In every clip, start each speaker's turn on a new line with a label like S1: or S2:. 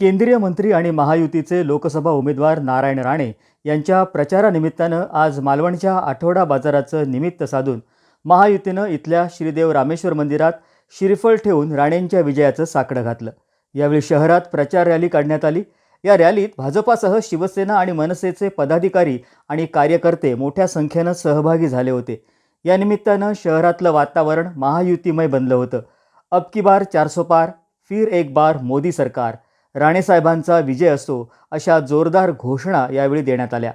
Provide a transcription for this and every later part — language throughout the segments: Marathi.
S1: केंद्रीय मंत्री आणि महायुतीचे लोकसभा उमेदवार नारायण राणे यांच्या प्रचारानिमित्तानं आज मालवणच्या आठवडा बाजाराचं निमित्त साधून महायुतीनं इथल्या श्रीदेव रामेश्वर मंदिरात श्रीफळ ठेवून राणेंच्या विजयाचं साकडं घातलं. यावेळी शहरात प्रचार रॅली काढण्यात आली. या रॅलीत भाजपासह शिवसेना आणि मनसेचे पदाधिकारी आणि कार्यकर्ते मोठ्या संख्येनं सहभागी झाले होते. या निमित्तानं शहरातलं वातावरण महायुतीमय बनलं होतं. अब की बार चारसो पार फिर एक बार मोदी सरकार. राणेसाहेबांचा विजय असो अशा जोरदार घोषणा यावेळी देण्यात आल्या.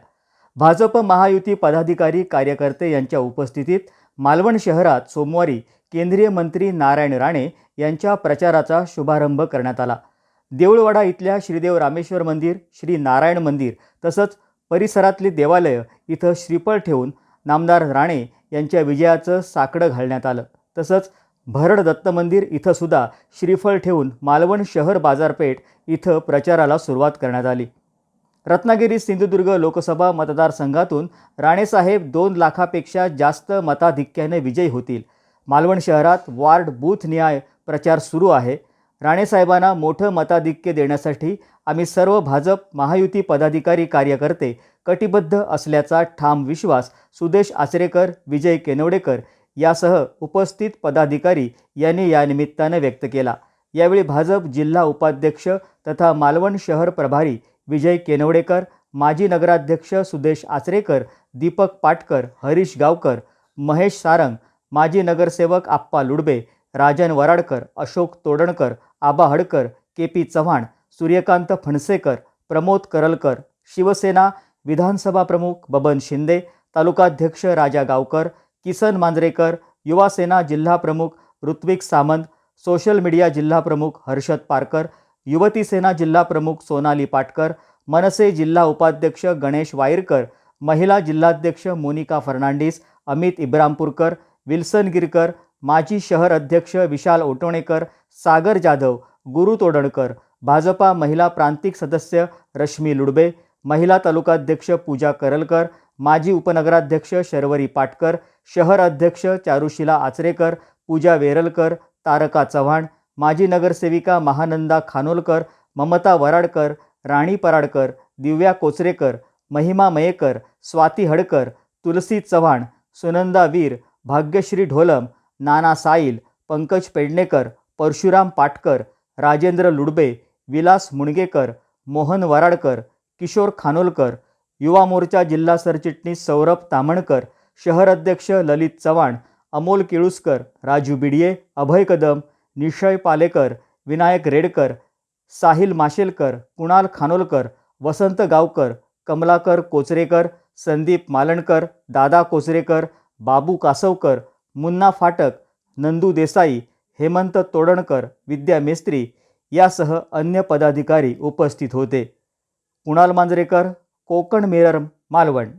S1: भाजप महायुती पदाधिकारी कार्यकर्ते यांच्या उपस्थितीत मालवण शहरात सोमवारी केंद्रीय मंत्री नारायण राणे यांच्या प्रचाराचा शुभारंभ करण्यात आला. देऊळवाडा इथल्या श्रीदेव रामेश्वर मंदिर श्री नारायण मंदिर तसंच परिसरातली देवालयं इथं श्रीफळ ठेवून नामदार राणे यांच्या विजयाचं साकडं घालण्यात आलं. तसंच भरड दत्त मंदिर इथं सुद्धा श्रीफळ ठेवून मालवण शहर बाजारपेठ इथं प्रचाराला सुरुवात करण्यात आली. रत्नागिरी सिंधुदुर्ग लोकसभा मतदारसंघातून राणेसाहेब दोन लाखापेक्षा जास्त मताधिक्याने विजयी होतील. मालवण शहरात वार्ड बूथ न्याय प्रचार सुरू आहे. राणेसाहेबांना मोठं मताधिक्य देण्यासाठी आम्ही सर्व भाजप महायुती पदाधिकारी कार्यकर्ते कटिबद्ध असल्याचा ठाम विश्वास सुदेश आचरेकर विजय केनवडेकर यासह उपस्थित पदाधिकारी यांनी या निमित्तानं व्यक्त केला. यावेळी भाजप जिल्हा उपाध्यक्ष तथा मालवण शहर प्रभारी विजय केनवडेकर माजी नगराध्यक्ष सुदेश आचरेकर दीपक पाटकर हरीश गावकर महेश सारंग माजी नगरसेवक आप्पा लुडबे राजन वराडकर अशोक तोडणकर आबा हडकर के पी चव्हाण सूर्यकांत फणसेकर प्रमोद करलकर शिवसेना विधानसभा प्रमुख बबन शिंदे तालुकाध्यक्ष राजा गावकर किसन मांजरेकर युवा सेना जिल्हा प्रमुख ऋत्विक सामंत सोशल मीडिया जिल्हा प्रमुख हर्षद पारकर युवती सेना जिल्हा प्रमुख सोनाली पाटकर मनसे जिल्हा उपाध्यक्ष गणेश वाईरकर महिला जिल्हाध्यक्ष मोनिका फर्नांडिस अमित इब्रामपूरकर विल्सन गिरकर माजी शहर अध्यक्ष विशाल ओटोणेकर सागर जाधव गुरु तोडणकर भाजपा महिला प्रांतिक सदस्य रश्मी लुडबे महिला तालुकाध्यक्ष पूजा करलकर माजी उपनगराध्यक्ष शर्वरी पाटकर शहर अध्यक्ष चारुशिला आचरेकर पूजा वेरलकर तारका चव्हाण माजी नगरसेविका महानंदा खानोलकर ममता वराडकर राणी पराडकर दिव्या कोचरेकर महिमा मयेकर स्वाती हडकर तुलसी चव्हाण सुनंदा वीर भाग्यश्री ढोलम नाना साईल पंकज पेडणेकर परशुराम पाटकर राजेंद्र लुडबे विलास मुणगेकर मोहन वराडकर किशोर खानोलकर युवा मोर्चा जिल्हा सरचिटणीस सौरभ तामणकर शहर अध्यक्ष ललित चव्हाण अमोल केळुसकर राजू बिडिये अभय कदम निशय पालेकर विनायक रेडकर साहिल माशेलकर कुणाल खानोलकर वसंत गावकर कमलाकर कोचरेकर संदीप मालणकर दादा कोचरेकर बाबू कासवकर मुन्ना फाटक नंदू देसाई हेमंत तोडणकर विद्या मेस्त्री यासह अन्य पदाधिकारी उपस्थित होते. कुणाल मांजरेकर कोकण मिरर मालवण.